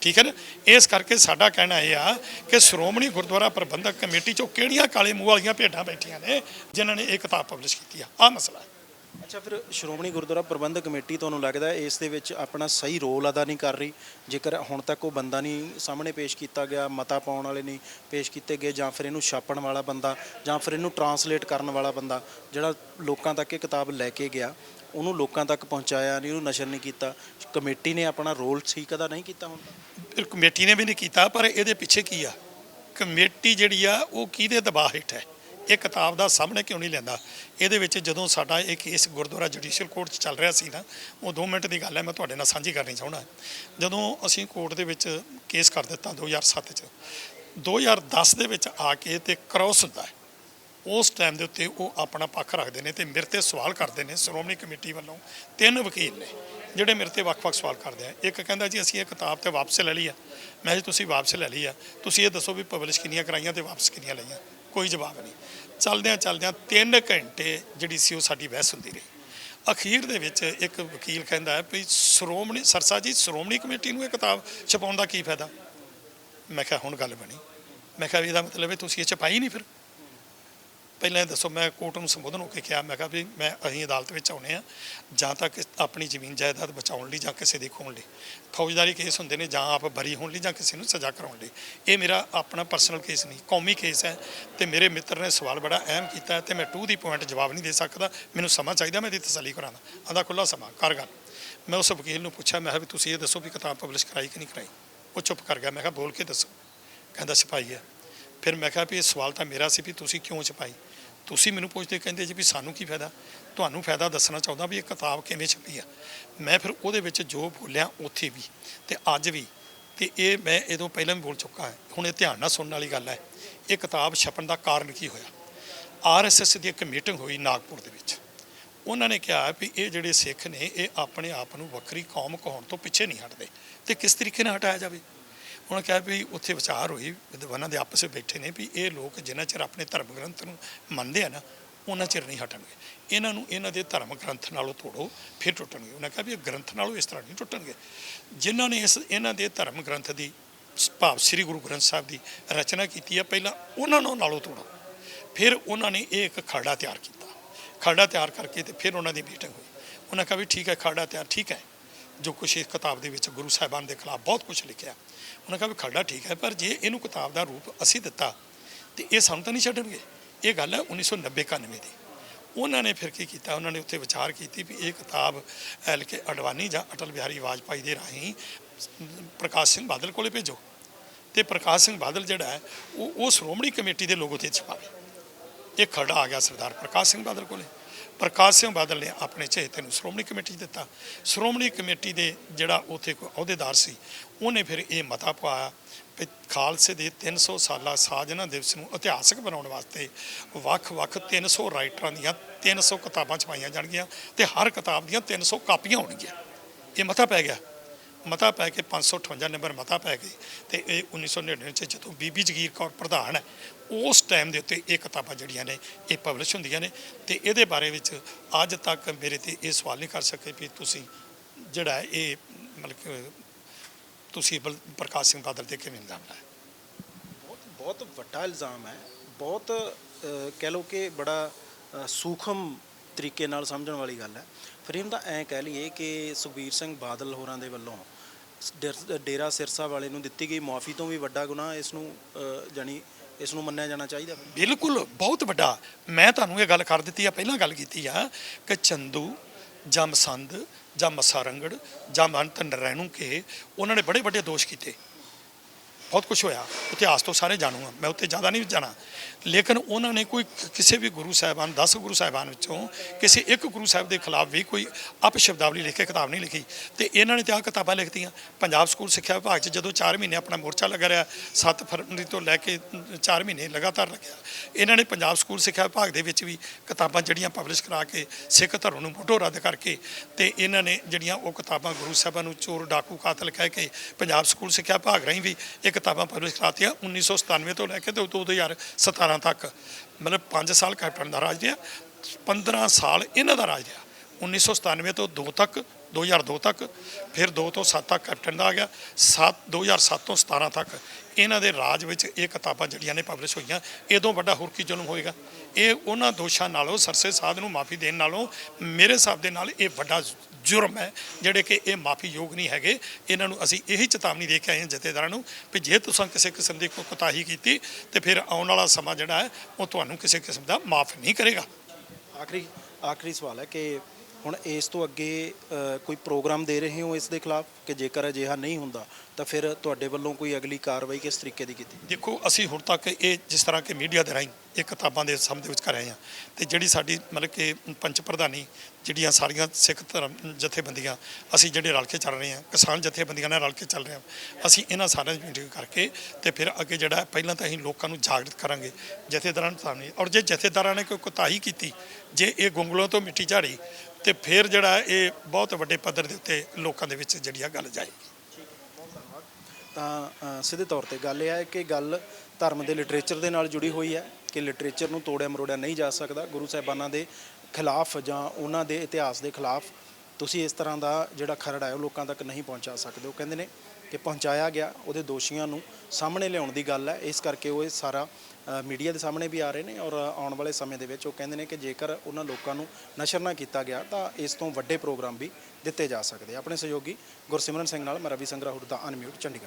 ਠੀਕ ਹੈ ਨਾ? ਇਸ ਕਰਕੇ ਸਾਡਾ ਕਹਿਣਾ ਇਹ ਆ ਕਿ ਸ਼੍ਰੋਮਣੀ ਗੁਰਦੁਆਰਾ ਪ੍ਰਬੰਧਕ ਕਮੇਟੀ ਚੋਂ ਕਿਹੜੀਆਂ ਕਾਲੇ ਮੂੰਹ ਵਾਲੀਆਂ ਭੇਡਾਂ ਬੈਠੀਆਂ ਨੇ, ਜਿਨ੍ਹਾਂ ਨੇ ਇਹ ਕਿਤਾਬ ਪਬਲਿਸ਼ ਕੀਤੀ ਆ? ਆ ਮਸਲਾ ਹੈ। ਅੱਛਾ, ਫਿਰ ਸ਼੍ਰੋਮਣੀ ਗੁਰਦੁਆਰਾ ਪ੍ਰਬੰਧਕ ਕਮੇਟੀ ਤੁਹਾਨੂੰ ਲੱਗਦਾ ਇਸ ਦੇ ਵਿੱਚ ਆਪਣਾ ਸਹੀ ਰੋਲ ਅਦਾ ਨਹੀਂ ਕਰ ਰਹੀ? ਜੇਕਰ ਹੁਣ ਤੱਕ ਉਹ ਬੰਦਾ ਨਹੀਂ ਸਾਹਮਣੇ ਪੇਸ਼ ਕੀਤਾ ਗਿਆ, ਮਤਾ ਪਾਉਣ ਵਾਲੇ ਨਹੀਂ ਪੇਸ਼ ਕੀਤੇ ਗਏ, ਜਾਂ ਫਿਰ ਇਹਨੂੰ ਛਾਪਣ ਵਾਲਾ ਬੰਦਾ, ਜਾਂ ਫਿਰ ਇਹਨੂੰ ਟਰਾਂਸਲੇਟ ਕਰਨ ਵਾਲਾ ਬੰਦਾ, ਜਿਹੜਾ ਲੋਕਾਂ ਤੱਕ ਇਹ ਕਿਤਾਬ ਲੈ ਕੇ ਗਿਆ, ਉਹਨੂੰ ਲੋਕਾਂ ਤੱਕ ਪਹੁੰਚਾਇਆ ਨਹੀਂ, ਉਹਨੂੰ ਨਸ਼ਰ ਨਹੀਂ ਕੀਤਾ, ਕਮੇਟੀ ਨੇ ਆਪਣਾ ਰੋਲ ਠੀਕ ਅਦਾ ਨਹੀਂ ਕੀਤਾ ਹੁਣ? ਕਮੇਟੀ ਨੇ ਵੀ ਨਹੀਂ ਕੀਤਾ, ਪਰ ਇਹਦੇ ਪਿੱਛੇ ਕੀ ਆ? ਕਮੇਟੀ ਜਿਹੜੀ ਆ, ਉਹ ਕਿਹਦੇ ਦਬਾਅ ਹੇਠ ਹੈ? ਇਹ ਕਿਤਾਬ ਦਾ ਸਾਹਮਣੇ ਕਿਉਂ ਨਹੀਂ ਲੈਂਦਾ? ਇਹਦੇ ਵਿੱਚ ਜਦੋਂ ਸਾਡਾ ਇਹ ਕੇਸ ਗੁਰਦੁਆਰਾ ਜੁਡੀਸ਼ੀਅਲ ਕੋਰਟ 'ਚ ਚੱਲ ਰਿਹਾ ਸੀ ਨਾ, ਉਹ 2 ਮਿੰਟ ਦੀ ਗੱਲ ਹੈ, ਮੈਂ ਤੁਹਾਡੇ ਨਾਲ ਸਾਂਝੀ ਕਰਨੀ ਚਾਹੁੰਦਾ। ਜਦੋਂ ਅਸੀਂ ਕੋਰਟ ਦੇ ਵਿੱਚ ਕੇਸ ਕਰ ਦਿੱਤਾ 2007 'ਚ 2010 ਦੇ ਵਿੱਚ ਆ ਕੇ ਤੇ ਕ੍ਰਾਸ ਹੁੰਦਾ ਹੈ। ਉਸ ਟਾਈਮ ਦੇ ਉੱਤੇ ਉਹ ਆਪਣਾ ਪੱਖ ਰੱਖਦੇ ਨੇ ਤੇ ਮੇਰੇ ਤੇ ਸਵਾਲ ਕਰਦੇ ਨੇ, ਸ਼੍ਰੋਮਣੀ ਕਮੇਟੀ ਵੱਲੋਂ ਤਿੰਨ ਵਕੀਲ ਨੇ ਜਿਹੜੇ ਮੇਰੇ ਤੇ ਵੱਖ-ਵੱਖ ਸਵਾਲ ਕਰਦੇ ਆ। ਇੱਕ ਕਹਿੰਦਾ ਜੀ, ਅਸੀਂ ਇਹ ਕਿਤਾਬ ਤੇ ਵਾਪਸ ਲੈ ਲਈ ਆ। ਮੈਂ ਜੀ, ਤੁਸੀਂ ਵਾਪਸ ਲੈ ਲਈ ਆ। ਤੁਸੀਂ ਇਹ ਦੱਸੋ ਵੀ ਪਬਲਿਸ਼ ਕਿੰਨੀਆਂ ਕਰਾਈਆਂ ਤੇ ਵਾਪਸ ਕਿੰਨੀਆਂ ਲਈਆਂ? ਕੋਈ ਜਵਾਬ ਨਹੀਂ। ਚੱਲਦਿਆਂ ਚਲਦਿਆਂ 3 ਘੰਟੇ ਜਿਹੜੀ ਸੀ ਉਹ ਸਾਡੀ ਬਹਿਸ ਹੁੰਦੀ ਰਹੀ। ਅਖੀਰ ਦੇ ਵਿੱਚ ਇੱਕ ਵਕੀਲ ਕਹਿੰਦਾ ਹੈ ਵੀ ਸ਼੍ਰੋਮਣੀ ਸਰਸਾ ਜੀ, ਸ਼੍ਰੋਮਣੀ ਕਮੇਟੀ ਨੂੰ ਇਹ ਕਿਤਾਬ ਛਪਾਉਣ ਦਾ ਕੀ ਫਾਇਦਾ? ਮੈਂ ਕਿਹਾ ਹੁਣ ਗੱਲ ਬਣੀ। ਮੈਂ ਕਿਹਾ ਵੀ ਇਹਦਾ ਮਤਲਬ ਹੈ ਤੁਸੀਂ ਇਹ ਛਪਾਈ ਨਹੀਂ ਫਿਰ। ਪਹਿਲਾਂ ਇਹ ਦੱਸੋ, ਮੈਂ ਕੋਰਟ ਨੂੰ ਸੰਬੋਧਨ ਹੋ ਕੇ ਕਿਹਾ, ਮੈਂ ਕਿਹਾ ਵੀ ਮੈਂ ਅਸੀਂ ਅਦਾਲਤ ਵਿੱਚ ਆਉਨੇ ਆ, ਜਾਂ ਤਾਂ ਕਿ ਆਪਣੀ ਜ਼ਮੀਨ ਜਾਇਦਾਦ ਬਚਾਉਣ ਲਈ ਜਾਂ ਕਿਸੇ ਦੀ ਖੋਣ ਲਈ। ਫੌਜਦਾਰੀ ਕੇਸ ਹੁੰਦੇ ਨੇ, ਜਾਂ ਆਪ ਬਰੀ ਹੋਣ ਲਈ ਜਾਂ ਕਿਸੇ ਨੂੰ ਸਜ਼ਾ ਕਰਾਉਣ ਲਈ। ਇਹ ਮੇਰਾ ਆਪਣਾ ਪਰਸਨਲ ਕੇਸ ਨਹੀਂ, ਕੌਮੀ ਕੇਸ ਹੈ ਤੇ ਮੇਰੇ ਮਿੱਤਰ ਨੇ ਸਵਾਲ ਬੜਾ ਅਹਿਮ ਕੀਤਾ ਹੈ ਤੇ ਮੈਂ ਟੂ ਦੀ ਪੁਆਇੰਟ ਜਵਾਬ ਨਹੀਂ ਦੇ ਸਕਦਾ, ਮੈਨੂੰ ਸਮਾਂ ਚਾਹੀਦਾ, ਮੈਂ ਇਹਦੀ ਤਸੱਲੀ ਕਰਾਉਣਾ ਆਂਦਾ ਖੁੱਲਾ ਸਮਾਂ ਕਰ ਗੱਲ। ਮੈਂ ਉਸ ਵਕੀਲ ਨੂੰ ਪੁੱਛਿਆ, ਮੈਂ ਕਿਹਾ ਵੀ ਤੁਸੀਂ ਇਹ ਦੱਸੋ ਵੀ ਕਿਤਾਬ ਪਬਲਿਸ਼ ਕਰਾਈ ਕਿ ਨਹੀਂ ਕਰਾਈ? ਉਹ ਚੁੱਪ ਕਰ ਗਿਆ, ਮੈਂ ਕਿਹਾ ਬੋਲ ਕੇ ਦੱਸੋ। ਕਹਿੰਦਾ, ਛਪਾਈ ਹੈ। ਫਿਰ ਮੈਂ ਕਿਹਾ ਵੀ ਇਹ ਸਵਾਲ ਤਾਂ ਮੇਰਾ ਸੀ ਵੀ ਤੁਸੀਂ ਕਿਉਂ ਛਪਾਈ? ਤੁਸੀਂ ਮੈਨੂੰ ਪੁੱਛਦੇ ਕਹਿੰਦੇ ਜੀ ਵੀ ਸਾਨੂੰ ਕੀ ਫਾਇਦਾ? ਤੁਹਾਨੂੰ ਫਾਇਦਾ ਦੱਸਣਾ ਚਾਹੁੰਦਾ ਵੀ ਇਹ ਕਿਤਾਬ ਕਿਵੇਂ ਛਪੀ ਆ। ਮੈਂ ਫਿਰ ਉਹਦੇ ਵਿੱਚ ਜੋ ਬੋਲਿਆ ਉੱਥੇ ਵੀ ਤੇ ਅੱਜ ਵੀ ਤੇ ਇਹ ਮੈਂ ਇਹਦੋਂ ਪਹਿਲਾਂ ਵੀ ਬੋਲ ਚੁੱਕਾ ਹਾਂ। ਹੁਣ ਇਹ ਧਿਆਨ ਨਾਲ ਸੁਣਨ ਵਾਲੀ ਗੱਲ ਹੈ। ਇਹ ਕਿਤਾਬ ਛਪਣ ਦਾ ਕਾਰਨ ਕੀ ਹੋਇਆ? ਆਰਐਸਐਸ ਦੀ ਇੱਕ ਮੀਟਿੰਗ ਹੋਈ ਨਾਗਪੁਰ ਦੇ ਵਿੱਚ। ਉਹਨਾਂ ਨੇ ਕਿਹਾ ਵੀ ਇਹ ਜਿਹੜੇ ਸਿੱਖ ਨੇ, ਇਹ ਆਪਣੇ ਆਪ ਨੂੰ ਵੱਖਰੀ ਕੌਮ ਕਹਾਉਣ ਤੋਂ ਪਿੱਛੇ ਨਹੀਂ ਹਟਦੇ। ਤੇ ਕਿਸ ਤਰੀਕੇ ਨਾਲ ਹਟਾਇਆ ਜਾਵੇ? ਉਹਨਾਂ ਕਿਹਾ ਵੀ ਉੱਥੇ ਵਿਚਾਰ ਹੋਈ ਵਿਦਵਾਨਾਂ ਦੇ ਆਪਸ ਵਿੱਚ ਬੈਠੇ ਨੇ ਵੀ ਇਹ ਲੋਕ ਜਿਨ੍ਹਾਂ ਚਿਰ ਆਪਣੇ ਧਰਮ ਗ੍ਰੰਥ ਨੂੰ ਮੰਨਦੇ ਆ ਨਾ, ਉਹਨਾਂ ਚਿਰ ਨਹੀਂ ਹਟਣਗੇ। ਇਹਨਾਂ ਨੂੰ ਇਹਨਾਂ ਦੇ ਧਰਮ ਗ੍ਰੰਥ ਨਾਲੋਂ ਤੋੜੋ, ਫਿਰ ਟੁੱਟਣਗੇ। ਉਹਨਾਂ ਕਿਹਾ ਵੀ ਇਹ ਗ੍ਰੰਥ ਨਾਲੋਂ ਇਸ ਤਰ੍ਹਾਂ ਨਹੀਂ ਟੁੱਟਣਗੇ। ਜਿਨ੍ਹਾਂ ਨੇ ਇਸ, ਇਹਨਾਂ ਦੇ ਧਰਮ ਗ੍ਰੰਥ ਦੀ ਭਾਵ ਸ੍ਰੀ ਗੁਰੂ ਗ੍ਰੰਥ ਸਾਹਿਬ ਦੀ ਰਚਨਾ ਕੀਤੀ ਹੈ ਪਹਿਲਾਂ ਉਹਨਾਂ ਨੂੰ ਨਾਲੋਂ ਤੋੜੋ। ਫਿਰ ਉਹਨਾਂ ਨੇ ਇਹ ਇੱਕ ਖਰੜਾ ਤਿਆਰ ਕੀਤਾ। ਖਰੜਾ ਤਿਆਰ ਕਰਕੇ ਤੇ ਫਿਰ ਉਹਨਾਂ ਦੀ ਮੀਟਿੰਗ ਹੋਈ। ਉਹਨਾਂ ਕਿਹਾ ਵੀ ਠੀਕ ਹੈ ਖਰੜਾ ਤਿਆਰ ਠੀਕ ਹੈ। ਜੋ ਕੁਛ ਇਸ ਕਿਤਾਬ ਦੇ ਵਿੱਚ ਗੁਰੂ ਸਾਹਿਬਾਨ ਦੇ ਖਿਲਾਫ ਬਹੁਤ ਕੁਝ ਲਿਖਿਆ। ਉਹਨਾਂ ਕਿਹਾ ਵੀ ਖਰੜਾ ਠੀਕ ਹੈ, ਪਰ ਜੇ ਇਹਨੂੰ ਕਿਤਾਬ ਦਾ ਰੂਪ ਅਸੀਂ ਦਿੱਤਾ, ਤੇ ਇਹ ਸਾਨੂੰ ਤਾਂ ਨਹੀਂ ਛੱਡਣਗੇ। ਇਹ ਗੱਲ ਹੈ 1990 91 ਦੀ। ਉਹਨਾਂ ਨੇ ਫਿਰ ਕੀ ਕੀਤਾ? ਉਹਨਾਂ ਨੇ ਉੱਥੇ ਵਿਚਾਰ ਕੀਤੀ ਵੀ ਇਹ ਕਿਤਾਬ ਐਲ ਕੇ ਅਡਵਾਨੀ ਜਾਂ ਅਟਲ ਬਿਹਾਰੀ ਵਾਜਪਾਈ ਦੇ ਰਾਹੀਂ ਪ੍ਰਕਾਸ਼ ਸਿੰਘ ਬਾਦਲ ਕੋਲੇ ਭੇਜੋ। ਤੇ ਪ੍ਰਕਾਸ਼ ਸਿੰਘ ਬਾਦਲ ਜਿਹੜਾ ਹੈ, ਉਹ ਉਹ ਸ਼੍ਰੋਮਣੀ ਕਮੇਟੀ ਦੇ ਲੋਗੋ ਤੇ ਛਪਾਵੇ ਇਹ ਖੜਾ ਆ ਗਿਆ ਸਰਦਾਰ ਪ੍ਰਕਾਸ਼ ਸਿੰਘ ਬਾਦਲ ਕੋਲੇ। ਪ੍ਰਕਾਸ਼ ਸਿੰਘ ਬਾਦਲ ਨੇ ਆਪਣੇ ਚਹੇਤੇ ਨੂੰ। ਸ਼੍ਰੋਮਣੀ ਕਮੇਟੀ 'ਚ ਦਿੱਤਾ। ਸ਼੍ਰੋਮਣੀ ਕਮੇਟੀ ਦੇ ਜਿਹੜਾ ਉੱਥੇ ਕੋਈ ਅਹੁਦੇਦਾਰ ਸੀ, ਉਹਨੇ ਫਿਰ ਇਹ ਮਤਾ ਪਾਇਆ ਵੀ ਖਾਲਸੇ ਦੇ 300 ਸਾਲਾ ਸਾਜਨਾ ਦਿਵਸ ਨੂੰ ਇਤਿਹਾਸਕ ਬਣਾਉਣ ਵਾਸਤੇ ਵੱਖ-ਵੱਖ 300 ਰਾਈਟਰਾਂ ਦੀਆਂ 300 ਕਿਤਾਬਾਂ ਛਪਾਈਆਂ ਜਾਣਗੀਆਂ ਤੇ ਹਰ ਕਿਤਾਬ ਦੀਆਂ 300 ਕਾਪੀਆਂ ਹੋਣਗੀਆਂ। ਇਹ ਮਤਾ ਪੈ ਗਿਆ। ਮਤਾ ਪੈ ਕੇ 558 ਨੰਬਰ ਮਤਾ ਪੈ ਗਈ ਤੇ ਇਹ 1999 ਚ ਜਦੋਂ ਬੀਬੀ ਜਗੀਰ ਕੌਰ ਪ੍ਰਧਾਨ ਹੈ ਉਸ ਟਾਈਮ ਦੇ ਉੱਤੇ ਇਹ ਕਿਤਾਬਾਂ ਜਿਹੜੀਆਂ ਨੇ ਇਹ ਪਬਲਿਸ਼ ਹੁੰਦੀਆਂ ਨੇ ਤੇ ਇਹਦੇ ਬਾਰੇ ਵਿੱਚ ਅੱਜ ਤੱਕ ਮੇਰੇ ਤੇ ਇਹ ਸਵਾਲ ਨਹੀਂ ਕਰ ਸਕੇ ਵੀ ਤੁਸੀਂ ਜਿਹੜਾ ਇਹ ਮਤਲਬ ਕਿ ਤੁਸੀਂ ਬਲ- ਪ੍ਰਕਾਸ਼ ਸਿੰਘ ਬਾਦਲ ਤੇ ਕਿਵੇਂ ਇਲਜ਼ਾਮ ਲਾਇਆ ਬਹੁਤ ਬਹੁਤ ਵੱਡਾ ਇਲਜ਼ਾਮ ਹੈ। ਬਹੁਤ ਕਹਿ ਲਓ ਕਿ ਬੜਾ ਸੂਖਮ ਤਰੀਕੇ ਨਾਲ ਸਮਝਣ ਵਾਲੀ ਗੱਲ ਹੈ। ਫਰੇਮ ਦਾ ਐਂ ਕਹਿ ਲਈਏ ਕਿ ਸੁਖਬੀਰ ਸਿੰਘ ਬਾਦਲ ਹੋਰਾਂ ਦੇ ਵੱਲੋਂ ਡੇਰ- ਡੇਰਾ ਸਿਰਸਾ ਵਾਲੇ ਨੂੰ ਦਿੱਤੀ ਗਈ ਮਾਫੀ ਤੋਂ ਵੀ ਵੱਡਾ ਗੁਨਾਹ ਇਸ ਨੂੰ ਅ, ਜਾਣੀ ਇਸ ਨੂੰ ਮੰਨਿਆ ਜਾਣਾ ਚਾਹੀਦਾ ਬਿਲਕੁਲ, ਬਹੁਤ ਵੱਡਾ। ਮੈਂ ਤੁਹਾਨੂੰ ਇਹ ਗੱਲ ਕਰ ਦਿੱਤੀ ਆ, ਪਹਿਲਾਂ ਗੱਲ ਕੀਤੀ ਆ ਕਿ ਚੰਦੂ ਜਾਂ ਮਸੰਦ ਜਾਂ ਮਸਾਰੰਗੜ ਜਾਂ ਮਹੰਤ ਨਰੈਣੂ ਕੇ, ਉਹਨਾਂ ਨੇ ਬੜੇ ਵੱਡੇ ਦੋਸ਼ ਕੀਤੇ। ਬਹੁਤ ਕੁਝ ਹੋਇਆ। ਇਤਿਹਾਸ ਤੋਂ ਸਾਰੇ ਜਾਣੂ ਆ ਮੈਂ ਉੱਤੇ ਜ਼ਿਆਦਾ ਨਹੀਂ ਜਾਣਾ। ਲੇਕਿਨ ਉਹਨਾਂ ਨੇ ਕੋਈ ਕਿਸੇ ਵੀ ਗੁਰੂ ਸਾਹਿਬਾਨ 10 ਗੁਰੂ ਸਾਹਿਬਾਨ ਵਿੱਚੋਂ ਕਿਸੇ ਇੱਕ ਗੁਰੂ ਸਾਹਿਬ ਦੇ ਖਿਲਾਫ ਵੀ ਕੋਈ ਅਪਸ਼ਬਦਾਵਲੀ ਲਿਖ ਕੇ ਕਿਤਾਬ ਨਹੀਂ ਲਿਖੀ। ਤੇ ਇਹਨਾਂ ਨੇ ਤੇ ਆ ਕਿਤਾਬਾਂ ਲਿਖਤੀਆਂ। ਪੰਜਾਬ ਸਕੂਲ ਸਿੱਖਿਆ ਵਿਭਾਗ 'ਚ ਜਦੋਂ 4 ਮਹੀਨੇ ਆਪਣਾ ਮੋਰਚਾ ਲੱਗਾ ਰਿਹਾ 7 ਫਰਵਰੀ ਤੋਂ ਲੈ ਕੇ 4 ਮਹੀਨੇ ਲਗਾਤਾਰ ਲੱਗਿਆ। ਇਹਨਾਂ ਨੇ ਪੰਜਾਬ ਸਕੂਲ ਸਿੱਖਿਆ ਵਿਭਾਗ ਦੇ ਵਿੱਚ ਵੀ ਕਿਤਾਬਾਂ ਜਿਹੜੀਆਂ ਪਬਲਿਸ਼ ਕਰਾ ਕੇ, ਸਿੱਖ ਧਰਮ ਨੂੰ ਮੁੱਢੋਂ ਰੱਦ ਕਰਕੇ ਤੇ ਇਹਨਾਂ ਨੇ ਜਿਹੜੀਆਂ ਉਹ ਕਿਤਾਬਾਂ ਗੁਰੂ ਸਾਹਿਬਾਂ ਨੂੰ ਚੋਰ, ਡਾਕੂ, ਕਾਤਲ ਕਹਿ ਕੇ ਪੰਜਾਬ ਸਕੂਲ ਸਿੱਖਿਆ ਵਿਭਾਗ ਰਾਹੀਂ ਵੀ ਇੱਕ ਕਿਤਾਬਾਂ ਪਬਲਿਸ਼ ਕਰਾਤੀਆਂ 1997 ਤੋਂ ਲੈ ਕੇ ਤੇ 2017 ਤੱਕ। ਮਤਲਬ 5 ਸਾਲ ਕੈਪਟਨ ਦਾ ਰਾਜ ਰਿਹਾ 15 ਸਾਲ ਇਹਨਾਂ ਦਾ ਰਾਜ ਰਿਹਾ। 1997 ਤੋਂ 2 ਤੱਕ 2002 ਤੱਕ, ਫਿਰ 2 ਤੋਂ 7 ਤੱਕ ਕੈਪਟਨ ਦਾ ਆ ਗਿਆ 7 2007 ਤੋਂ 17 ਤੱਕ। ਇਹਨਾਂ ਦੇ ਰਾਜ ਵਿੱਚ ਇਹ ਕਿਤਾਬਾਂ ਜਿਹੜੀਆਂ ਨੇ ਪਬਲਿਸ਼ ਹੋਈਆਂ ਇਦੋਂ ਵੱਡਾ ਹੋਰ ਕੀ ਜ਼ੁਲਮ ਹੋਏਗਾ? ਇਹ ਉਹਨਾਂ ਦੋਸ਼ਾਂ ਨਾਲੋਂ, ਸਰਸੇ ਸਾਧ ਨੂੰ ਮਾਫੀ ਦੇਣ ਨਾਲੋਂ, ਮੇਰੇ ਹਿਸਾਬ ਦੇ ਨਾਲ ਇਹ ਵੱਡਾ ਜੁਰਮ ਹੈ, ਜਿਹੜੇ ਕਿ ਇਹ ਮਾਫ਼ੀਯੋਗ ਨਹੀਂ ਹੈਗੇ। ਇਹਨਾਂ ਨੂੰ ਅਸੀਂ ਇਹੀ ਚੇਤਾਵਨੀ ਦੇ ਕੇ ਆਏ ਹਾਂ ਜਥੇਦਾਰਾਂ ਨੂੰ ਵੀ ਜੇ ਤੁਸੀਂ ਕਿਸੇ ਕਿਸਮ ਦੀ ਕੋਈ ਕੁਤਾਹੀ ਕੀਤੀ, ਤੇ ਫਿਰ ਆਉਣ ਵਾਲਾ ਸਮਾਂ ਜਿਹੜਾ ਹੈ, ਉਹ ਤੁਹਾਨੂੰ ਕਿਸੇ ਕਿਸਮ ਦਾ ਮਾਫ ਨਹੀਂ ਕਰੇਗਾ। ਆਖਰੀ ਆਖਰੀ ਸਵਾਲ ਹੈ ਕਿ ਹੁਣ ਇਸ ਤੋਂ ਅੱਗੇ ਕੋਈ ਪ੍ਰੋਗਰਾਮ ਦੇ ਰਹੇ ਹੋ ਇਸ ਦੇ ਖਿਲਾਫ? ਕਿ ਜੇਕਰ ਅਜਿਹਾ ਨਹੀਂ ਹੁੰਦਾ, ਤਾਂ ਫਿਰ ਤੁਹਾਡੇ ਵੱਲੋਂ ਕੋਈ ਅਗਲੀ ਕਾਰਵਾਈ ਕਿਸ ਤਰੀਕੇ ਦੀ ਕੀਤੀ? ਦੇਖੋ, ਅਸੀਂ ਹੁਣ ਤੱਕ ਇਹ ਜਿਸ ਤਰ੍ਹਾਂ ਕਿ ਮੀਡੀਆ ਦੇ ਰਾਹੀਂ ਇਹ ਕਿਤਾਬਾਂ ਦੇ ਸਮ ਦੇ ਵਿੱਚ ਕਰ ਰਹੇ ਹਾਂ ਤੇ ਜਿਹੜੀ ਸਾਡੀ ਮਤਲਬ ਕਿ ਪੰਚ ਪ੍ਰਧਾਨੀ ਜਿਹੜੀਆਂ ਸਾਰੀਆਂ ਸਿੱਖ ਧਰਮ ਜਥੇਬੰਦੀਆਂ, ਅਸੀਂ ਜਿਹੜੇ ਰਲ ਕੇ ਚੱਲ ਰਹੇ ਹਾਂ, ਕਿਸਾਨ ਜਥੇਬੰਦੀਆਂ ਨਾਲ ਰਲ ਕੇ ਚੱਲ ਰਹੇ ਹਾਂ, ਅਸੀਂ ਇਹਨਾਂ ਸਾਰਿਆਂ ਦੀ ਮੀਟਿੰਗ ਕਰਕੇ ਤੇ ਫਿਰ ਅੱਗੇ ਜਿਹੜਾ ਪਹਿਲਾਂ ਤਾਂ ਅਸੀਂ ਲੋਕਾਂ ਨੂੰ ਜਾਗਰਤ ਕਰਾਂਗੇ, ਜਥੇਦਾਰਾਂ ਨੂੰ ਸਾਹਮਣੇ। ਔਰ ਜੇ ਜਥੇਦਾਰਾਂ ਨੇ ਕੋਈ ਕੁਤਾਹੀ ਕੀਤੀ, ਜੇ ਇਹ ਗੁੰਗਲੋਂ ਤੋਂ ਮਿੱਟੀ ਝਾੜੀ ਤੇ ਫਿਰ ਜਿਹੜਾ ਇਹ ਬਹੁਤ ਵੱਡੇ ਪੱਧਰ ਦੇ ਉੱਤੇ ਲੋਕਾਂ ਦੇ ਵਿੱਚ ਜਿਹੜੀ ਆ ਗੱਲ ਜਾਏਗੀ। ਤਾਂ ਸਿੱਧੇ ਤੌਰ ਤੇ ਗੱਲ ਇਹ ਹੈ ਕਿ ਗੱਲ ਧਰਮ ਦੇ ਲਿਟਰੇਚਰ ਦੇ ਨਾਲ ਜੁੜੀ ਹੋਈ ਹੈ ਕਿ ਲਿਟਰੇਚਰ ਨੂੰ ਤੋੜਿਆ ਮਰੋੜਿਆ ਨਹੀਂ ਜਾ ਸਕਦਾ। ਗੁਰੂ ਸਾਹਿਬਾਨਾਂ ਦੇ ਖਿਲਾਫ ਜਾਂ ਉਹਨਾਂ ਦੇ ਇਤਿਹਾਸ ਦੇ ਖਿਲਾਫ ਤੁਸੀਂ ਇਸ ਤਰ੍ਹਾਂ ਦਾ ਜਿਹੜਾ ਖਰੜ ਹੈ ਉਹ ਲੋਕਾਂ ਤੱਕ ਨਹੀਂ ਪਹੁੰਚਾ ਸਕਦੇ। ਉਹ ਕਹਿੰਦੇ ਨੇ ਕਿ ਪਹੁੰਚਾਇਆ ਗਿਆ, ਉਹਦੇ ਦੋਸ਼ੀਆਂ ਨੂੰ ਸਾਹਮਣੇ ਲਿਆਉਣ ਦੀ ਗੱਲ ਹੈ। ਇਸ ਕਰਕੇ ਉਹ ਇਹ ਸਾਰਾ ਮੀਡੀਆ ਦੇ ਸਾਹਮਣੇ ਵੀ ਆ ਰਹੇ ਨੇ ਔਰ ਆਉਣ ਵਾਲੇ ਸਮੇਂ ਦੇ ਵਿੱਚ ਉਹ ਕਹਿੰਦੇ ਨੇ ਕਿ ਜੇਕਰ ਉਹਨਾਂ ਲੋਕਾਂ ਨੂੰ ਨਸ਼ਰ ਨਾ ਕੀਤਾ ਗਿਆ, ਤਾਂ ਇਸ ਤੋਂ ਵੱਡੇ ਪ੍ਰੋਗਰਾਮ ਵੀ ਦਿੱਤੇ ਜਾ ਸਕਦੇ ਆਪਣੇ ਸਹਿਯੋਗੀ ਗੁਰਸਿਮਰਨ ਸਿੰਘ ਨਾਲ ਮੈਂ ਰਵੀ ਸੰਗਰਾਹੁਰ ਦਾ ਅਨਮਿਊਟ, ਚੰਡੀਗੜ੍ਹ।